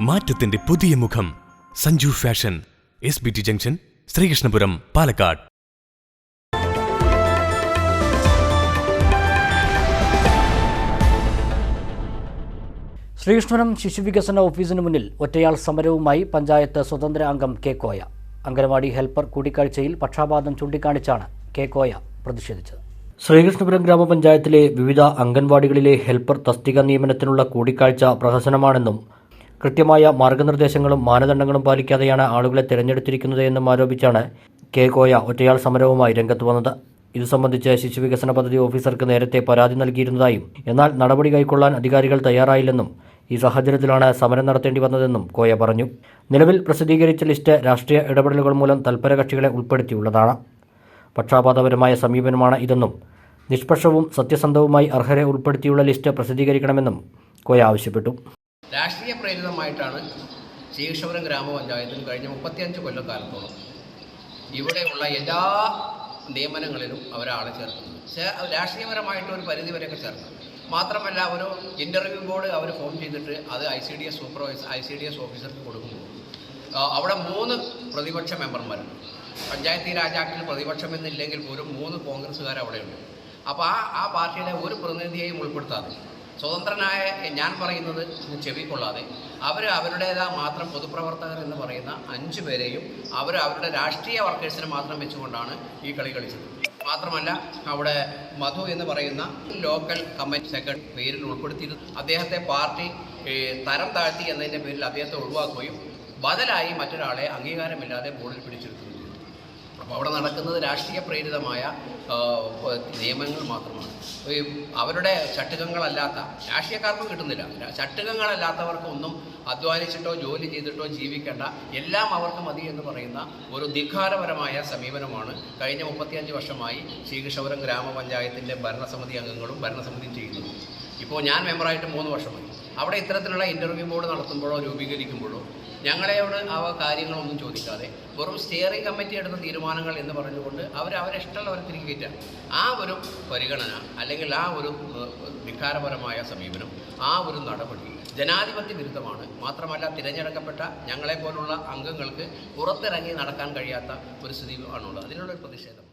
മാറ്റത്തിന്റെ പുതിയ മുഖം. Sanju fashion. S B T junction Sreekrishnapuram Palakkad. Sreekrishnapuram ശിശുവികസന ഓഫീസിന് മുന്നിൽ ഒറ്റയാൾ സമരവുമായി പഞ്ചായത്ത് സ്വതന്ത്ര അംഗം കെ കോയ. അംഗനവാടി ഹെൽപ്പർ കൂടിക്കാഴ്ചയിൽ പക്ഷാപാതം ചൂണ്ടിക്കാണിച്ചാണ് കെ കോയ പ്രതിഷേധിച്ചത്. ശ്രീകൃഷ്ണപുരം ഗ്രാമപഞ്ചായത്തിലെ വിവിധ അംഗൻവാടികളിലെ ഹെൽപ്പർ തസ്തിക നിയമനത്തിനുള്ള കൂടിക്കാഴ്ച പ്രഹസനമാണെന്നും കൃത്യമായ മാർഗനിർദ്ദേശങ്ങളും മാനദണ്ഡങ്ങളും പാലിക്കാതെയാണ് ആളുകളെ തിരഞ്ഞെടുത്തിരിക്കുന്നത് എന്നും ആരോപിച്ചാണ് കെ കോയ ഒറ്റയാൾ സമരവുമായി രംഗത്ത് വന്നത്. ഇത് സംബന്ധിച്ച് ശിശുവികസന പദ്ധതി ഓഫീസർക്ക് നേരത്തെ പരാതി നൽകിയിരുന്നതായും എന്നാൽ നടപടി കൈക്കൊള്ളാൻ അധികാരികൾ തയ്യാറായില്ലെന്നും ഈ സാഹചര്യത്തിലാണ് സമരം നടത്തേണ്ടി വന്നതെന്നും കോയ പറഞ്ഞു. നിലവിൽ പ്രസിദ്ധീകരിച്ച ലിസ്റ്റ് രാഷ്ട്രീയ ഇടപെടലുകൾ മൂലം തൽപര കക്ഷികളെ ഉൾപ്പെടുത്തിയുള്ളതാണ്. പക്ഷാപാതപരമായ സമീപനമാണ് ഇതെന്നും നിഷ്പക്ഷവും സത്യസന്ധവുമായി അർഹരെ ഉൾപ്പെടുത്തിയുള്ള ലിസ്റ്റ് പ്രസിദ്ധീകരിക്കണമെന്നും കോയ ആവശ്യപ്പെട്ടു. രാഷ്ട്രീയ പ്രേരിതമായിട്ടാണ് ശീകൃഷ്ണപുരം ഗ്രാമപഞ്ചായത്തിൽ കഴിഞ്ഞ മുപ്പത്തിയഞ്ച് കൊല്ലക്കാലത്തോളം ഇവിടെയുള്ള എല്ലാ നിയമനങ്ങളിലും അവരാളെ ചേർക്കുന്നത്. രാഷ്ട്രീയപരമായിട്ട് ഒരു പരിധി വരെയൊക്കെ മാത്രമല്ല ഒരു ഇന്റർവ്യൂ ബോർഡ് അവർ ഫോം ചെയ്തിട്ട് അത് I C D S supervisor I C D S ഓഫീസർക്ക് കൊടുക്കുന്നു. അവിടെ മൂന്ന് പ്രതിപക്ഷ മെമ്പർമാരുണ്ട് പഞ്ചായത്തി രാജ് ആക്ടിൽ പ്രതിപക്ഷം എന്നില്ലെങ്കിൽ പോലും മൂന്ന് കോൺഗ്രസ്സുകാർ അവിടെയുണ്ട് അപ്പോൾ ആ ആ പാർട്ടിയുടെ ഒരു പ്രതിനിധിയെയും ഉൾപ്പെടുത്താതെ സ്വതന്ത്രനായ ഞാൻ പറയുന്നത് ചെവിക്കൊള്ളാതെ അവർ അവരുടേതാ മാത്രം പൊതുപ്രവർത്തകർ എന്ന് പറയുന്ന അഞ്ച് പേരെയും അവർ അവരുടെ രാഷ്ട്രീയ വർക്കേഴ്സിനെ മാത്രം വെച്ചുകൊണ്ടാണ് ഈ കളി കളിച്ചത്. മാത്രമല്ല അവിടെ മധു എന്ന് പറയുന്ന ലോക്കൽ കമ്മിറ്റി സെക്രട്ടറി പേരിൽ ഉൾപ്പെടുത്തിയിരുന്നു. അദ്ദേഹത്തെ പാർട്ടി തരം താഴ്ത്തി എന്നതിന്റെ പേരിൽ അദ്ദേഹത്തെ ഒഴിവാക്കുകയും ബദലായി മറ്റൊരാളെ അംഗീകാരമില്ലാതെ ബോർഡിൽ പിടിച്ചിരുത്തുകയും ചെയ്തു അപ്പോൾ അവിടെ നടക്കുന്നത് രാഷ്ട്രീയ പ്രേരിതമായ നിയമങ്ങൾ മാത്രമാണ്. അവരുടെ ചട്ടുകങ്ങളല്ലാത്ത രാഷ്ട്രീയക്കാർക്കും കിട്ടുന്നില്ല. ചട്ടുകങ്ങളല്ലാത്തവർക്കൊന്നും അധ്വാനിച്ചിട്ടോ ജോലി ചെയ്തിട്ടോ ജീവിക്കേണ്ട എല്ലാം അവർക്ക് മതി എന്ന് പറയുന്ന ഒരു ധിഖാരപരമായ സമീപനമാണ് കഴിഞ്ഞ മുപ്പത്തിയഞ്ച് വർഷമായി ശ്രീകൃഷ്ണപുരം ഗ്രാമപഞ്ചായത്തിന്റെ ഭരണസമിതി അംഗങ്ങളും ഭരണസമിതിയും ചെയ്യുന്നത്. ഇപ്പോൾ ഞാൻ മെമ്പറായിട്ട് മൂന്ന് വർഷമായി. അവിടെ ഇത്തരത്തിലുള്ള ഇന്റർവ്യൂ ബോർഡ് നടത്തുമ്പോഴോ രൂപീകരിക്കുമ്പോഴോ ഞങ്ങളെയോട് ആ കാര്യങ്ങളൊന്നും ചോദിക്കാതെ വെറും സ്റ്റിയറിംഗ് കമ്മിറ്റി എടുത്ത തീരുമാനങ്ങൾ എന്ന് പറഞ്ഞുകൊണ്ട് അവർ അവരെ ഇഷ്ടമുള്ളവരെ തിരികെ കയറ്റുക ആ ഒരു പരിഗണന അല്ലെങ്കിൽ ആ ഒരു വികാരപരമായ സമീപനം ആ ഒരു നടപടി ജനാധിപത്യ വിരുദ്ധമാണ്. മാത്രമല്ല തിരഞ്ഞെടുക്കപ്പെട്ട ഞങ്ങളെപ്പോലുള്ള അംഗങ്ങൾക്ക് പുറത്തിറങ്ങി നടക്കാൻ കഴിയാത്ത ഒരു സ്ഥിതി ആണുള്ളത്. അതിനുള്ളൊരു പ്രതിഷേധം.